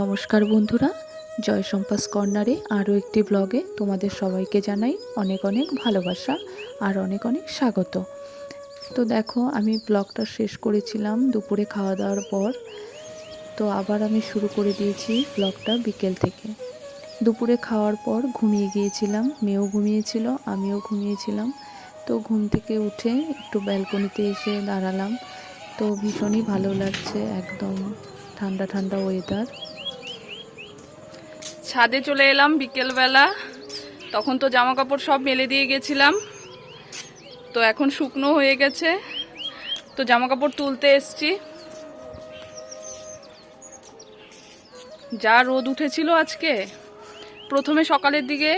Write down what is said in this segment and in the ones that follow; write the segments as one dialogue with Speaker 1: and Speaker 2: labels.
Speaker 1: নমস্কার বন্ধুরা, জয় সম্পাস কর্নারে আরও একটি ব্লগে তোমাদের সবাইকে জানাই অনেক অনেক ভালোবাসা আর অনেক অনেক স্বাগত। তো দেখো, আমি ব্লগটা শেষ করেছিলাম দুপুরে খাওয়া দাওয়ার পর। তো আবার আমি শুরু করে দিয়েছি ব্লগটা বিকেল থেকে। দুপুরে খাওয়ার পর ঘুমিয়ে গিয়েছিলাম, মেয়েও ঘুমিয়েছিল, আমিও ঘুমিয়েছিলাম। তো ঘুম থেকে উঠে একটু ব্যালকনিতে এসে দাঁড়ালাম। তো ভীষণই ভালো লাগছে, একদম ঠান্ডা ঠান্ডা ওয়েদার
Speaker 2: ছাদে চলে এলাম বিকেলবেলা। তখন তো জামা কাপড় সব মেলে দিয়ে গেছিলাম। তো এখন শুকনো হয়ে গেছে। তো জামা কাপড় তুলতে এসছি। যা রোদ উঠেছিল আজকে, প্রথমে সকালের দিকে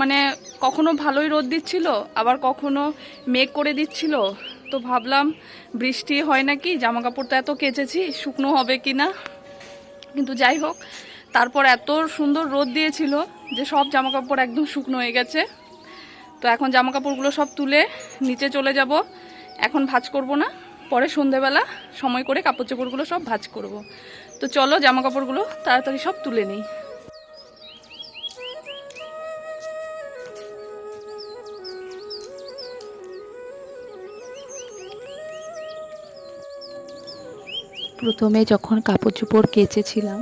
Speaker 2: মানে কখনো ভালোই রোদ দিচ্ছিল, আবার কখনো মেঘ করে দিচ্ছিল। তো ভাবলাম, বৃষ্টি হয় নাকি? জামা কাপড় তো এত কেচেছি, শুকনো হবে কি না কিন্তু যাই হোক তারপর এত সুন্দর রোদ দিয়েছিল যে সব জামা কাপড় একদম শুকনো হয়ে গেছে। তো এখন জামা কাপড়গুলো সব তুলে নিচে চলে যাব। এখন ভাজ করব না, পরে সন্ধেবেলা সময় করে কাপড় চোপড়গুলো সব ভাজ করব। তো চলো জামা কাপড়গুলো তাড়াতাড়ি সব তুলে নিই।
Speaker 1: প্রথমে যখন কাপড় চোপড় কেচেছিলাম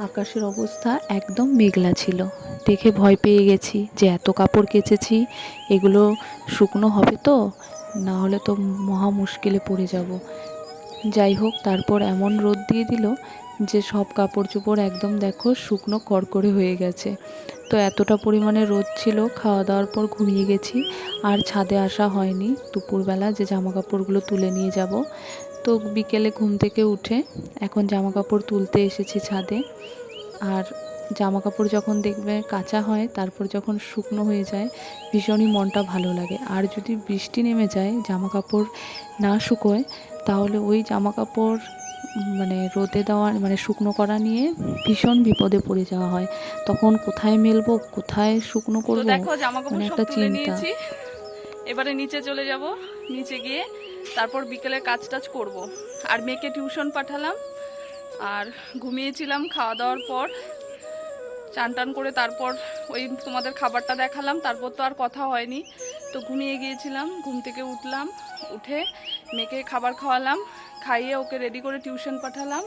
Speaker 1: আকাশের অবস্থা একদম মেঘলা ছিল। দেখে ভয় পেয়ে গেছি যে এত কাপড় কেচেছি, এগুলো শুকনো হবে তো? না হলে তো মহা মুশকিলে পড়ে যাব। যাই হোক, তারপর এমন রোদ দিয়ে দিল যে সব কাপড় চোপড় একদম দেখো শুকনো করকরে হয়ে গেছে। তো এতটা পরিমাণে রোদ ছিল, খাওয়া দাওয়ার পর ঘুমিয়ে গেছি। আর ছাদে আসা হয়নি। দুপুরবেলা যে জামা কাপড়গুলো তুলে নিয়ে যাব তো বিকেলে ঘুম থেকে উঠে এখন জামা কাপড় তুলতে এসেছি ছাদে। আর জামা কাপড় যখন দেখবে কাঁচা হয় তারপর যখন শুকনো হয়ে যায় ভীষণই মনটা ভালো লাগে। আর যদি বৃষ্টি নেমে যায় জামা কাপড় না শুকোয় তাহলে ওই জামা কাপড় মানে রোদে দেওয়া মানে শুকনো করা নিয়ে ভীষণ বিপদে পড়ে যাওয়া হয়। তখন কোথায় মেলবো কোথায় শুকনো করব? মানে একটা চিন্তা।
Speaker 2: এবারে নিচে চলে যাব নিচে গিয়ে তারপর বিকেলে কাজ টাজ করব। আর মেয়েকে টিউশন পাঠালাম। আর ঘুমিয়েছিলাম খাওয়া দাওয়ার পর। চান টান করে তারপর ওই তোমাদের খাবারটা দেখালাম। তারপর তো আর কথা হয়নি। তো ঘুমিয়ে গিয়েছিলাম, ঘুম থেকে উঠলাম, উঠে মেয়েকে খাবার খাওয়ালাম, খাইয়ে ওকে রেডি করে টিউশন পাঠালাম।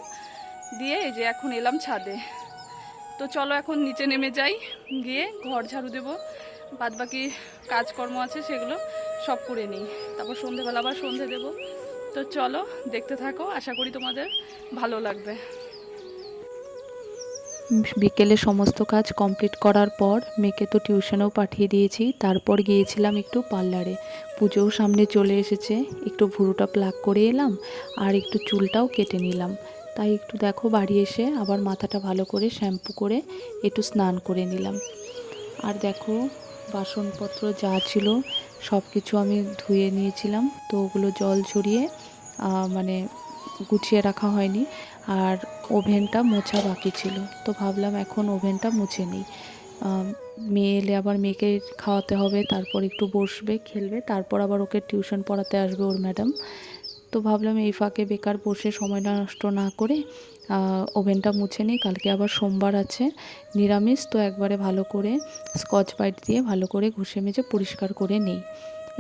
Speaker 2: দিয়ে এই যে এখন এলাম ছাদে। তো চলো এখন নিচে নেমে যাই, গিয়ে ঘর ঝাড়ু দেবো। বাদ বাকি কাজকর্ম আছে সেগুলো সব করে নিই। তারপর সন্ধেবেলা আবার সন্ধে দেবো। তো চলো, দেখতে থাকো, আশা করি তোমাদের ভালো লাগবে।
Speaker 1: বিকেলে সমস্ত কাজ কমপ্লিট করার পর মেয়েকে তো টিউশনেও পাঠিয়ে দিয়েছি, তারপর গিয়েছিলাম একটু পার্লারে। পুজোও সামনে চলে এসেছে, একটু ভুরুটা প্লাক করে এলাম, আর একটু চুলটাও কেটে নিলাম। তাই একটু দেখো বাড়ি এসে আবার মাথাটা ভালো করে শ্যাম্পু করে একটু স্নান করে নিলাম। আর দেখো বাসনপত্র যা ছিল সব কিছু আমি ধুয়ে নিয়েছিলাম, তো ওগুলো জল ছড়িয়ে মানে গুছিয়ে রাখা হয়নি। আর ওভেনটা মোছা বাকি ছিল, তো ভাবলাম এখন ওভেনটা মুছে নিই। মেয়ে এলে আবার মেয়েকে খাওয়াতে হবে, তারপর একটু বসবে, খেলবে, তারপর আবার ওকে টিউশন পড়াতে আসবে ওর ম্যাডাম। তো ভাবলাম এই ফাঁকে বেকার বসে সময়টা নষ্ট না করে ওভেনটা মুছে নিই। কালকে আবার সোমবার আছে, নিরামিষ, তো একবারে ভালো করে স্কচ বাইট দিয়ে ভালো করে ঘষে মেজে পরিষ্কার করে নেই।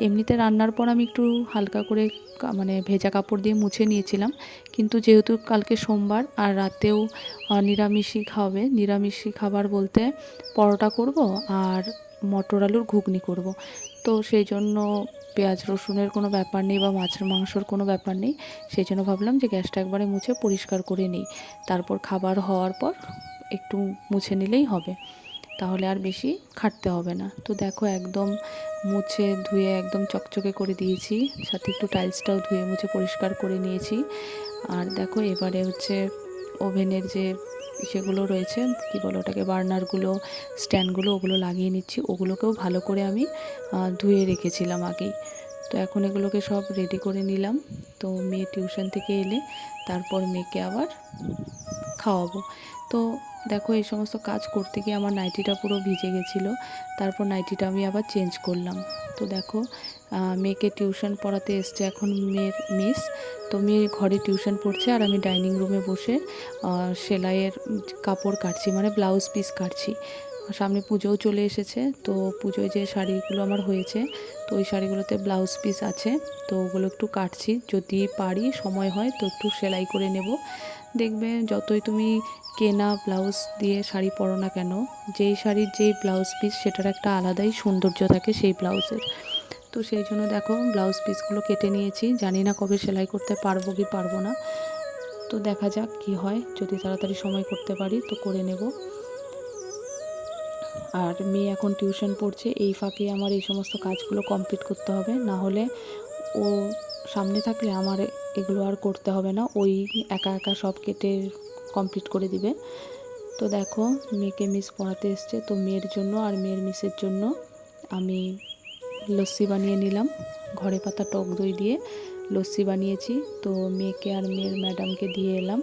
Speaker 1: এমনিতে রান্নার পর আমি একটু হালকা করে মানে ভেজা কাপড় দিয়ে মুছে নিয়েছিলাম। কিন্তু যেহেতু কালকে সোমবার, আর রাতেও নিরামিষই খাবে, নিরামিষই খাবার বলতে পরোটা করব আর মটর আলুর ঘুগনি করব। তো সেই জন্য পেঁয়াজ রসুনের কোনো ব্যাপার নেই বা মাছের মাংসর কোনো ব্যাপার নেই, সেই জন্য ভাবলাম যে গ্যাসটা একবারে মুছে পরিষ্কার করে নিই। তারপর খাবার হওয়ার পর একটু মুছে নিলেই হবে। তাহলে আর বেশি খাটতে হবে না। তো দেখো একদম মুছে ধুয়ে একদম চকচকে করে দিয়েছি, সাথে একটু টাইলসটাও ধুয়ে মুছে পরিষ্কার করে নিয়েছি। আর দেখো এবারে হচ্ছে ওভেনের যে সেগুলো রয়েছে, কি বলো ওটাকে, বার্নারগুলো, স্ট্যান্ডগুলো ওগুলো লাগিয়ে নিচ্ছি। ওগুলোকেও ভালো করে আমি ধুয়ে রেখেছিলাম আগেই। তো এখন এগুলোকে সব রেডি করে নিলাম। তো মেয়ে টিউশন থেকে এলে তারপর মেয়েকে আবার খাওয়াবো। তো দেখো, এই সমস্ত কাজ করতে গিয়ে আমার নাইটিটা পুরো ভিজে গেছিল। তারপর নাইটিটা আমি আবার চেঞ্জ করলাম। তো দেখো মেয়েকে টিউশন পড়াতে এসছে এখন মেয়ের মিস। তো মেয়ে ঘরে টিউশন পড়ছে আর আমি ডাইনিং রুমে বসে সেলাইয়ের কাপড় কাটছি মানে ব্লাউজ পিস কাটছি। সামনে পুজোও চলে এসেছে, তো পুজোয় যে শাড়িগুলো আমার হয়েছে, তো ওই শাড়িগুলোতে ব্লাউজ পিস আছে। তো ওগুলো একটু কাটছি, যদি পারি, সময় হয়, তো একটু সেলাই করে নেব। দেখবে যতই তুমি কেনা ব্লাউজ দিয়ে শাড়ি পরো না কেন, যেই শাড়ির যেই ব্লাউজ পিস সেটার একটা আলাদাই সৌন্দর্য থাকে সেই ব্লাউজের তো সেই জন্য দেখো ব্লাউজ পিসগুলো কেটে নিয়েছি, জানি না কবে সেলাই করতে পারব কি পারব না। তো দেখা যাক কি হয়, যদি তাড়াতাড়ি সময় করতে পারি তো করে নেব। আর মেয়ে এখন টিউশন পড়ছে, এই ফাঁকে আমার এই সমস্ত কাজগুলো কমপ্লিট করতে হবে, না হলে ও সামনে থাকলে আমার এগুলো আর করতে হবে না। ওই একা একা সব কেটে কমপ্লিট করে দিবে। তো দেখো, মেয়েকে মিস পড়াতে এসছে। তো মেয়ের জন্য আর মেয়ের মিসের জন্য আমি লস্যি বানিয়ে নিলাম। ঘরে পাতা টক দই দিয়ে লস্যি বানিয়েছি। তো মেয়েকে আর মেয়ের ম্যাডামকে দিয়ে এলাম।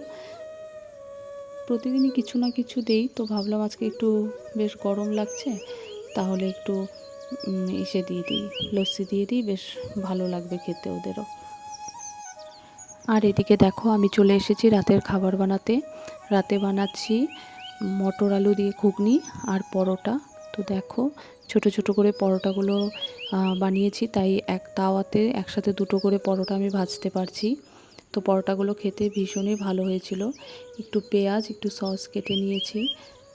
Speaker 1: প্রতিদিনই কিছু না কিছু দেই। তো ভাবলাম আজকে একটু বেশ গরম লাগছে। তাহলে একটু ইসে দিয়ে দিই, লস্যি দিয়ে দিই, বেশ ভালো লাগবে খেতে ওদেরও। আর এদিকে দেখো, আমি চলে এসেছি রাতের খাবার বানাতে। রাতে বানাচ্ছি মটর আলু দিয়ে ঘুগনি আর পরোটা। তো দেখো, ছোট ছোট করে পরোটাগুলো বানিয়েছি, তাই এক তাওয়াতে একসাথে দুটো করে পরোটা আমি ভাজতে পারছি। তো পরোটাগুলো খেতে ভীষণই ভালো হয়েছিল। একটু পেঁয়াজ, একটু সস কেটে নিয়েছি।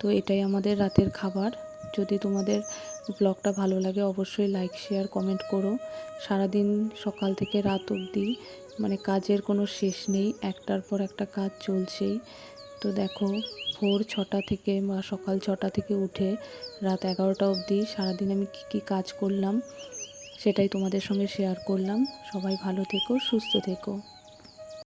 Speaker 1: তো এটাই আমাদের রাতের খাবার। যদি তোমাদের ব্লগটা ভালো লাগে, অবশ্যই লাইক শেয়ার কমেন্ট করো। সারাদিন সকাল থেকে রাত অবধি মানে কাজের কোনো শেষ নেই, একটার পর একটা কাজ চলছেই। তো দেখো, ভোর ছটা থেকে বা সকাল ছটা থেকে উঠে রাত এগারোটা অবধি সারাদিন আমি কী কী কাজ করলাম, সেটাই তোমাদের সঙ্গে শেয়ার করলাম। সবাই ভালো থেকো, সুস্থ থেকো।